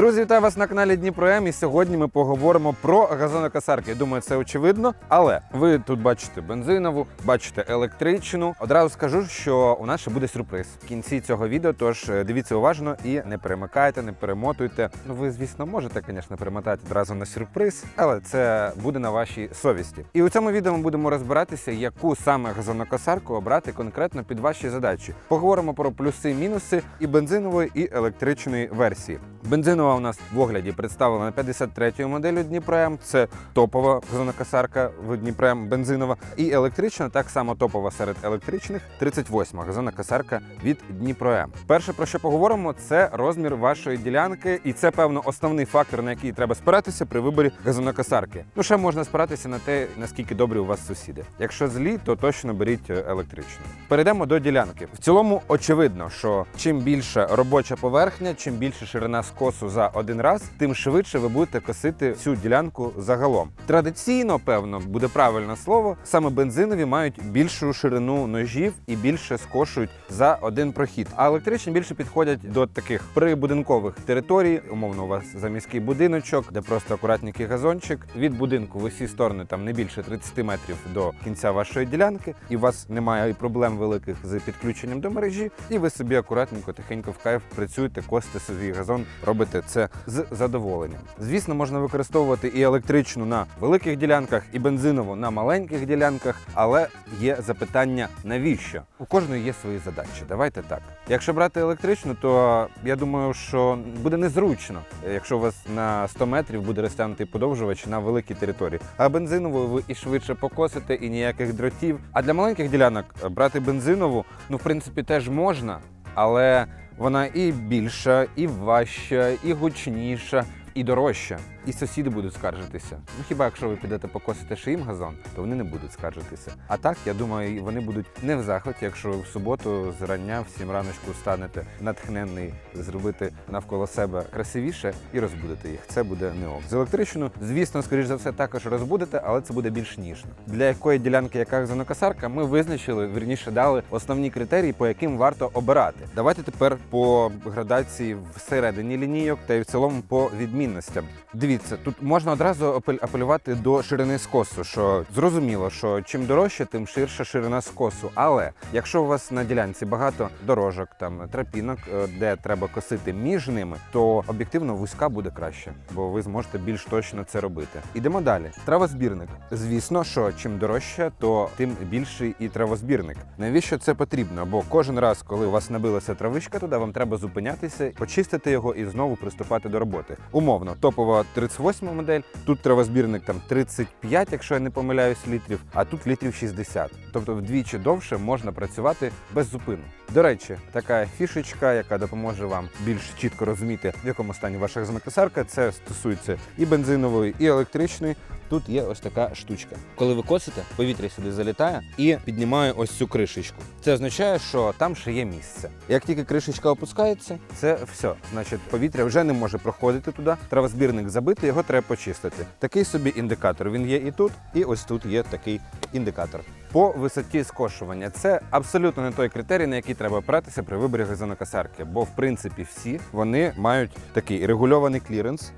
Друзі, вітаю вас на каналі Дніпро М. І сьогодні ми поговоримо про газонокосарки. Думаю, це очевидно. Але ви тут бачите бензинову, бачите електричну. Одразу скажу, що у нас ще буде сюрприз в кінці цього відео. Тож е, дивіться уважно і не перемикайте, не перемотуйте. Ну, ви, звісно, можете, звісно, перемотати одразу на сюрприз, але це буде на вашій совісті. І у цьому відео ми будемо розбиратися, яку саме газонокосарку обрати конкретно під ваші задачі. Поговоримо про плюси, мінуси і бензинової, і електричної версії. Бензинова у нас в огляді представлена 53-ю моделлю Дніпро М. Це топова газонокосарка в Дніпро М бензинова. І електрична, так само топова серед електричних, 38-ма газонокосарка від Дніпро М. Перше про що поговоримо, це розмір вашої ділянки, і це певно основний фактор, на який треба спиратися при виборі газонокосарки. Ну ще можна спиратися на те, наскільки добрі у вас сусіди. Якщо злі, то точно беріть е, електричну. Перейдемо до ділянки. В цілому очевидно, що чим більша робоча поверхня, чим більше ширина скосу за один раз, тим швидше ви будете косити всю ділянку загалом. Традиційно, певно, буде правильне слово. Саме бензинові мають більшу ширину ножів і більше скошують за один прохід. А електричні більше підходять до таких прибудинкових територій. Умовно, у вас заміський будиночок, де просто акуратненький газончик. Від будинку в усі сторони там не більше 30 метрів до кінця вашої ділянки, і у вас немає і проблем великих з підключенням до мережі. І ви собі акуратненько, тихенько в кайф працюєте, косите свій газон, робите це з задоволенням. Звісно, можна використовувати і електричну на великих ділянках, і бензинову на маленьких ділянках, але є запитання навіщо? У кожної є свої задачі. Давайте так. Якщо брати електричну, то я думаю, що буде незручно, якщо у вас на 100 метрів буде розтягнутий подовжувач на великій території. А бензинову ви і швидше покосите, і ніяких дротів. А для маленьких ділянок е, брати бензинову, ну в принципі, теж можна, але вона і більша, і важча, і гучніша, і дорожча. І сусіди будуть скаржитися. Ну хіба якщо ви підете покосити ще їм газон, то вони не будуть скаржитися. А так, я думаю, вони будуть не в захваті, якщо в суботу зрання в сім раночку станете натхненний зробити навколо себе красивіше і розбудете їх. Це буде не ок. З електричною, звісно, скоріш за все, також розбудете, але це буде більш ніжно. Для якої ділянки яка газонокосарка, ми визначили, вірніше дали основні критерії, по яким варто обирати. Давайте тепер по градації всередині лінійок та й в цілому по відмінностям. Дивіться, тут можна одразу апелювати до ширини скосу, що зрозуміло, що чим дорожче, тим ширша ширина скосу. Але якщо у вас на ділянці багато дорожок, там тропінок, е, де треба косити між ними, то об'єктивно вузька буде краще, бо ви зможете більш точно це робити. Ідемо далі. Травозбірник. Звісно, що чим дорожче, то тим більший і травозбірник. Навіщо це потрібно? Бо кожен раз, коли у вас набилася травичка, туди вам треба зупинятися, почистити його і знову приступати до роботи. Умовно, топова 38 модель. Тут травозбірник там 35, якщо я не помиляюсь, літрів, а тут літрів 60. Тобто вдвічі довше можна працювати без зупину. До речі, така фішечка, яка допоможе вам більш чітко розуміти, в якому стані ваша газонокосарка. Це стосується і бензинової, і електричної. Тут є ось така штучка. Коли ви косите, повітря сюди залітає і піднімає ось цю кришечку. Це означає, що там ще є місце. Як тільки кришечка опускається, це все. Значить, повітря вже не може проходити туди. Травозбірник забитий, його треба почистити. Такий собі індикатор. Він є і тут, і ось тут є такий індикатор. По висоті скошування це абсолютно не той критерій, на який треба опиратися при виборі газонокосарки, бо в принципі всі вони мають такий регульований кліренс.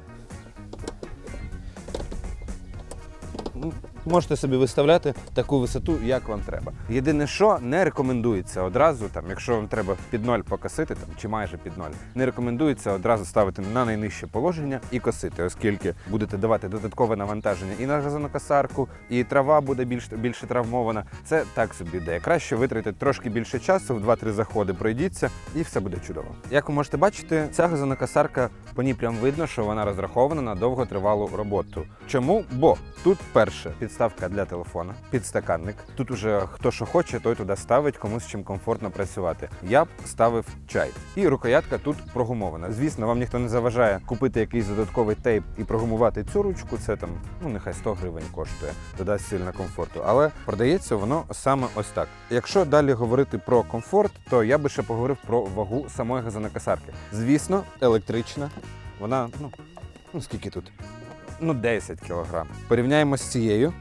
Можете собі виставляти таку висоту, як вам треба. Єдине, що не рекомендується одразу, там, якщо вам треба під ноль покосити, там чи майже під ноль, не рекомендується одразу ставити на найнижче положення і косити, оскільки будете давати додаткове навантаження і на газонокосарку, і трава буде більш більше травмована. Це так собі ідея. Краще витратити трошки більше часу, в 2-3 заходи пройдіться, і все буде чудово. Як ви можете бачити, ця газонокосарка по ній прям видно, що вона розрахована на довготривалу роботу. Чому? Бо тут перше підставка для телефона, підстаканник. Тут уже хто що хоче, той туди ставить, комусь чим комфортно працювати. Я б ставив чай. І рукоятка тут прогумована. Звісно, вам ніхто не заважає купити якийсь додатковий тейп і прогумувати цю ручку. Це там, ну нехай 100 гривень коштує, додасть сильно комфорту. Але продається воно саме ось так. Якщо далі говорити про комфорт, то я би ще поговорив про вагу самої газонокосарки. Звісно, електрична. Вона, ну, ну скільки тут? Ну, 10 кілограм. Порівняємо з цією.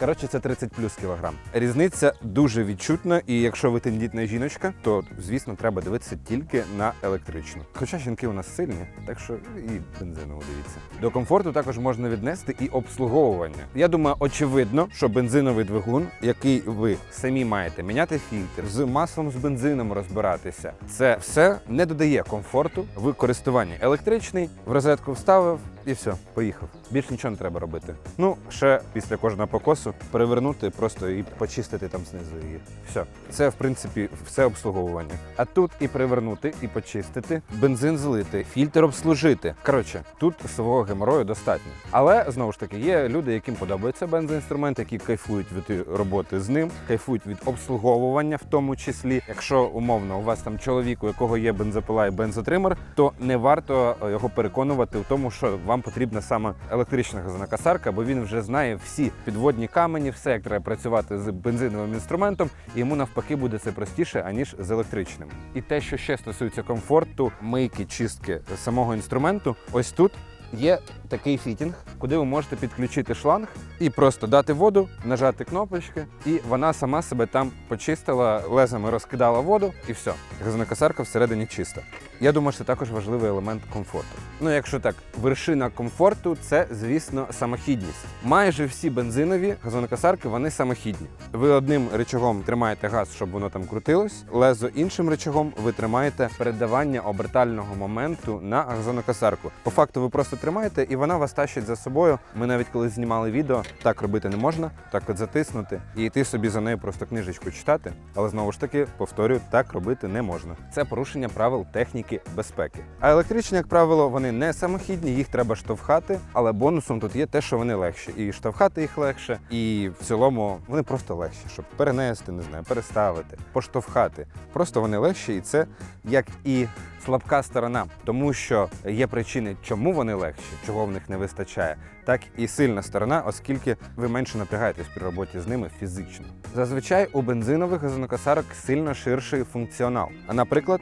Коротше, це 30 плюс кілограм. Різниця дуже відчутна, і якщо ви тендітна жіночка, то звісно треба дивитися тільки на електричну. Хоча жінки у нас сильні, так що і бензинову дивіться. До комфорту також можна віднести і обслуговування. Я думаю, очевидно, що бензиновий двигун, який ви самі маєте міняти фільтр, з маслом з бензином розбиратися, це все не додає комфорту в користуванні. Електричний в розетку вставив і все, поїхав. Більш нічого не треба робити. Ну, ще після кожного покосу перевернути просто і почистити там знизу її. Все. Це, в принципі, все обслуговування. А тут і перевернути, і почистити, бензин злити, фільтр обслужити. Коротше, тут свого геморою достатньо. Але знову ж таки, є люди, яким подобається бензоінструмент, які кайфують від роботи з ним, кайфують від обслуговування, в тому числі. Якщо умовно у вас там чоловік, у якого є бензопила і бензотример, то не варто його переконувати в тому, що вам потрібна саме електрична газонокосарка, бо він вже знає всі підводні камені, все як треба працювати з бензиновим інструментом, і йому навпаки буде це простіше аніж з електричним. І те, що ще стосується комфорту, мийки, чистки самого інструменту, ось тут. Є такий фітінг, куди ви можете підключити шланг і просто дати воду, нажати кнопочки, і вона сама себе там почистила, лезами розкидала воду, і все. Газонокосарка всередині чиста. Я думаю, що це також важливий елемент комфорту. Ну, якщо так, вершина комфорту це, звісно, самохідність. Майже всі бензинові газонокосарки вони самохідні. Ви одним рычагом тримаєте газ, щоб воно там крутилось. Лезо іншим рычагом ви тримаєте передавання обертального моменту на газонокосарку. По факту, ви просто тримаєте, і вона вас тащить за собою. Ми навіть коли знімали відео, так робити не можна, так от затиснути і йти собі за нею просто книжечку читати. Але знову ж таки, повторюю, так робити не можна. Це порушення правил техніки безпеки. А електричні, як правило, вони не самохідні, їх треба штовхати. Але бонусом тут є те, що вони легші. І штовхати їх легше, і в цілому вони просто легші, щоб перенести, не знаю, переставити, поштовхати. Просто вони легші, і це як і слабка сторона, тому що є причини, чому вони легші, чого них не вистачає, так і сильна сторона, оскільки ви менше напрягаєтесь при роботі з ними фізично. Зазвичай у бензинових газонокосарок сильно ширший функціонал. А наприклад,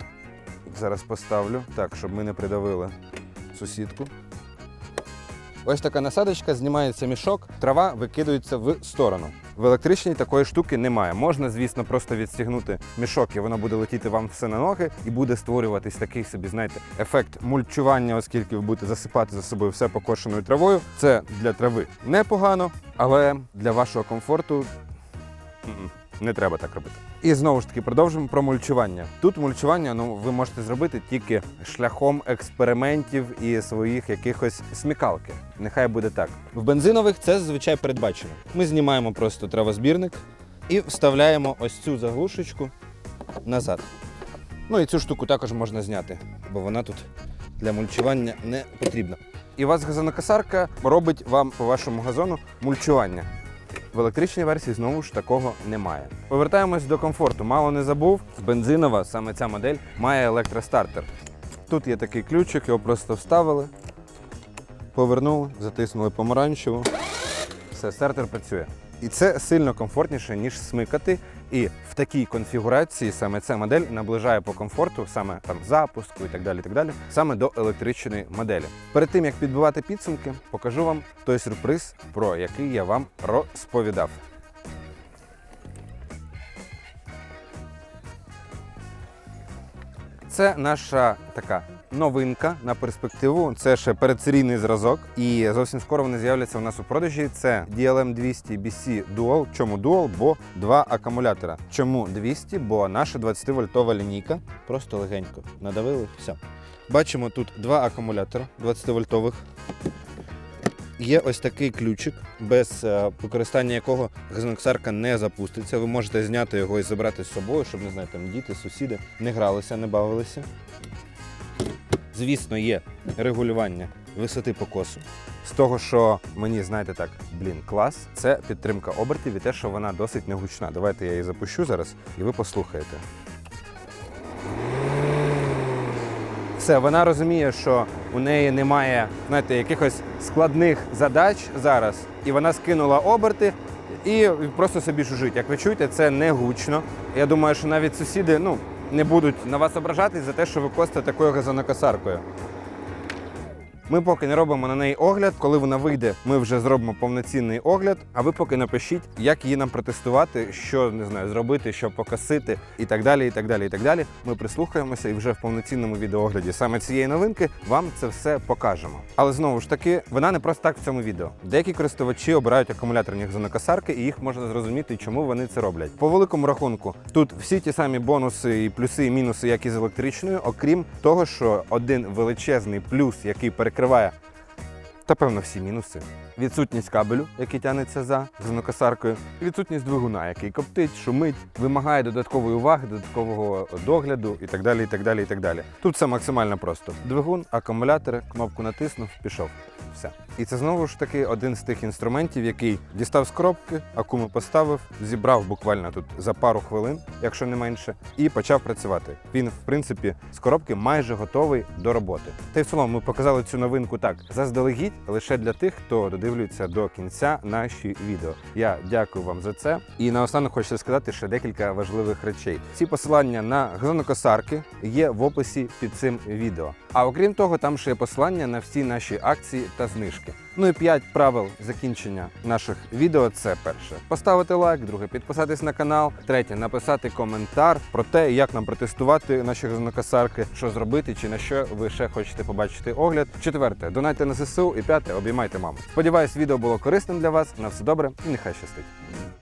зараз поставлю так, щоб ми не придавили сусідку. Ось така насадочка, знімається мішок, трава викидується в сторону. В електричній такої штуки немає. Можна, звісно, просто відстігнути мішок, і воно буде летіти вам все на ноги, і буде створюватись такий собі, знаєте, ефект мульчування, оскільки ви будете засипати за собою все покошеною травою. Це для трави непогано, але для вашого комфорту не треба так робити. І знову ж таки продовжимо про мульчування. Тут мульчування ну, ви можете зробити тільки шляхом експериментів і своїх якихось смікалки. Нехай буде так. В бензинових це зазвичай передбачено. Ми знімаємо просто травозбірник і вставляємо ось цю заглушечку назад. Ну і цю штуку також можна зняти, бо вона тут для мульчування не потрібна. І у вас газонокосарка робить вам по вашому газону мульчування. В електричній версії знову ж такого немає. Повертаємось до комфорту. Мало не забув. Бензинова, саме ця модель, має електростартер. Тут є такий ключик, його просто вставили, повернули, затиснули помаранчеву. Все, стартер працює. І це сильно комфортніше, ніж смикати. І в такій конфігурації саме ця модель наближає по комфорту, саме там запуску і так далі, так далі, саме до електричної моделі. Перед тим як підбивати підсумки, покажу вам той сюрприз, про який я вам розповідав. Це наша така новинка на перспективу. Це ще передсерійний зразок, і зовсім скоро вони з'являться у нас у продажі. Це DLM 200 BC Dual. Чому Dual? Бо два акумулятора. Чому 200? Бо наша 20-вольтова лінійка. Просто легенько надавили. Все. Бачимо тут два акумулятора 20-вольтових. Є ось такий ключик, без е, використання якого газоноксарка не запуститься. Ви можете зняти його і забрати з собою, щоб не знаю, там діти, сусіди не гралися, не бавилися. Звісно, є регулювання висоти покосу. З того, що мені, знаєте так, блін, клас, це підтримка обертів і те, що вона досить негучна. Давайте я її запущу зараз і ви послухаєте. Все, вона розуміє, що у неї немає знаєте, якихось складних задач зараз, і вона скинула оберти і просто собі жужить. Як ви чуєте, це не гучно. Я думаю, що навіть сусіди ну, не будуть на вас ображатись за те, що ви косите такою газонокосаркою. Ми поки не робимо на неї огляд. Коли вона вийде, ми вже зробимо повноцінний огляд. А ви поки напишіть, як її нам протестувати, що не знаю, зробити, що покосити, і так далі. І так далі. І так далі. Ми прислухаємося і вже в повноцінному відеоогляді саме цієї новинки вам це все покажемо. Але знову ж таки, вона не просто так в цьому відео. Деякі користувачі обирають акумуляторні газонокосарки, і їх можна зрозуміти, чому вони це роблять. По великому рахунку, тут всі ті самі бонуси і плюси і мінуси, як і з електричною, окрім того, що один величезний плюс, який перекриває та певно всі мінуси. Відсутність кабелю, який тягнеться за газонокосаркою, відсутність двигуна, який коптить, шумить, вимагає додаткової уваги, додаткового догляду і так далі. і так далі, і так далі. Тут все максимально просто. Двигун, акумулятори, кнопку натиснув, пішов. Все. І це знову ж таки один з тих інструментів, який дістав з коробки, акуму поставив, зібрав буквально тут за пару хвилин, якщо не менше, і почав працювати. Він, в принципі, з коробки майже готовий до роботи. Та й в цілому ми показали цю новинку так заздалегідь лише для тих, хто додивлюється до кінця наші відео. Я дякую вам за це. І наостанок хочеться сказати ще декілька важливих речей. Ці посилання на газонокосарки є в описі під цим відео. А окрім того, там ще є посилання на всі наші акції та знижки. Ну і п'ять правил закінчення наших відео. Це перше поставити лайк, друге підписатись на канал, третє написати коментар про те, як нам протестувати наші газонокосарки, що зробити чи на що ви ще хочете побачити огляд. Четверте донайте на ЗСУ і п'яте обіймайте маму. Сподіваюсь, відео було корисним для вас. На все добре і нехай щастить.